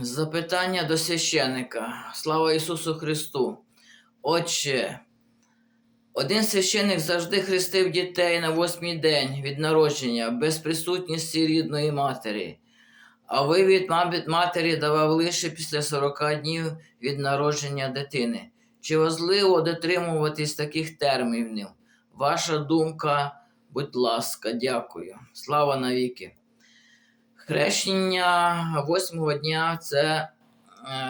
Запитання до священника. Слава Ісусу Христу. Отче, один священик завжди хрестив дітей на восьмий день від народження без присутності рідної матері, а вивід мабуть, матері давав лише після 40 днів від народження дитини. Чи важливо дотримуватись таких термінів? Ваша думка, будь ласка, дякую. Слава навіки. Хрещення восьмого дня це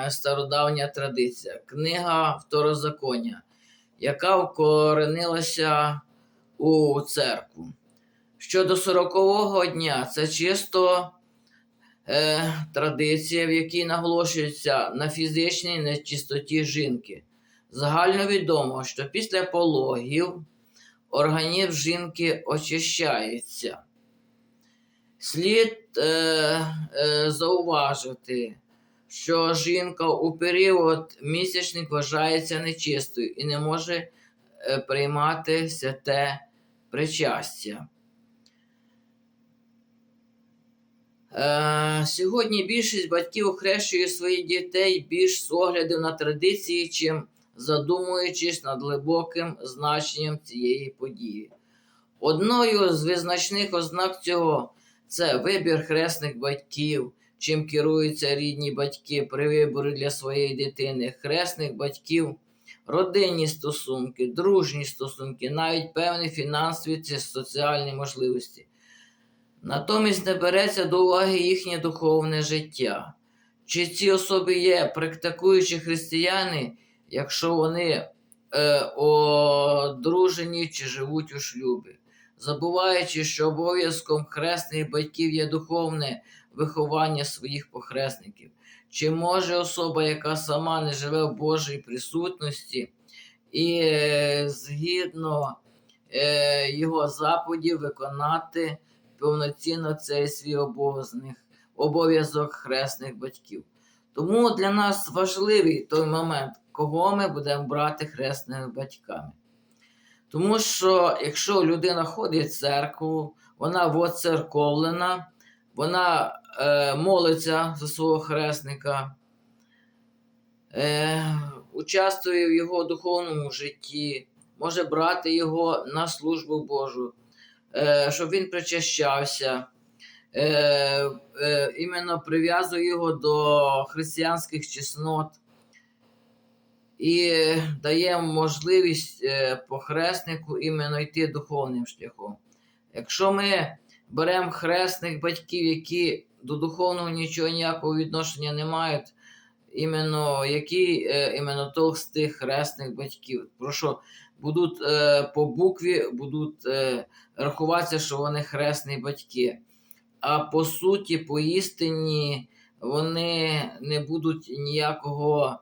е, стародавня традиція, книга Второзаконня, яка вкоренилася у церкву. Щодо сорокового дня, це чисто е, традиція, в якій наголошується на фізичній нечистоті жінки. Загально відомо, що після пологів організм жінки очищається. Слід е, е, зауважити, що жінка у період місячник вважається нечистою і не може е, приймати святе причастя. Е, сьогодні більшість батьків охрещує своїх дітей більш з оглядів на традиції, чим задумуючись над глибоким значенням цієї події. Одною з визначних ознак цього це вибір хресних батьків, чим керуються рідні батьки при виборі для своєї дитини, хресних батьків, родинні стосунки, дружні стосунки, навіть певні фінансові чи соціальні можливості. Натомість не береться до уваги їхнє духовне життя. Чи ці особи є практикуючі християни, якщо вони е, одружені чи живуть у шлюбі? Забуваючи, що обов'язком хресних батьків є духовне виховання своїх похресників. Чи може особа, яка сама не живе в Божій присутності і е, згідно е, його заповідів виконати повноцінно цей свій обов'язок, хресних батьків? Тому для нас важливий той момент, кого ми будемо брати хресними батьками. Тому що якщо людина ходить в церкву, вона воцерковлена, вона е, молиться за свого хресника, е, участвує в його духовному житті, може брати його на службу Божу, е, щоб він причащався, е, е, іменно прив'язує його до християнських чеснот і дає можливість е, похреснику іменно йти духовним шляхом. Якщо ми беремо хресних батьків, які до духовного нічого ніякого відношення не мають, іменно які е, іменно толк з тих хресних батьків, про що будуть е, по букві будуть рахуватися, що вони хресні батьки. А по суті, по істині, вони не будуть ніякого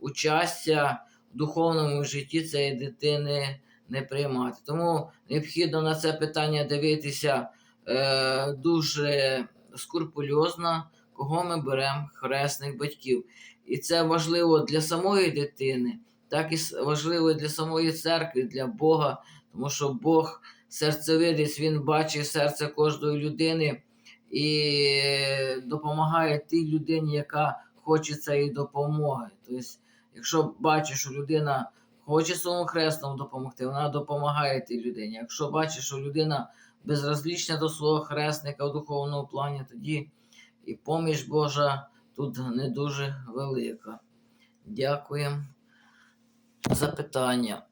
участя в духовному житті цієї дитини не приймати. Тому необхідно на це питання дивитися е, дуже скрупульозно, кого ми беремо хресних батьків. І це важливо для самої дитини, так і важливо для самої церкви, для Бога, тому що Бог серцевидець, Він бачить серце кожної людини і допомагає тій людині, яка хоче цієї допомоги. Тобто Якщо бачиш, що людина хоче своєму хресному допомогти, вона допомагає тій людині. Якщо бачиш, що людина безразлічна до свого хресника в духовному плані, тоді і поміч Божа тут не дуже велика. Дякую за питання.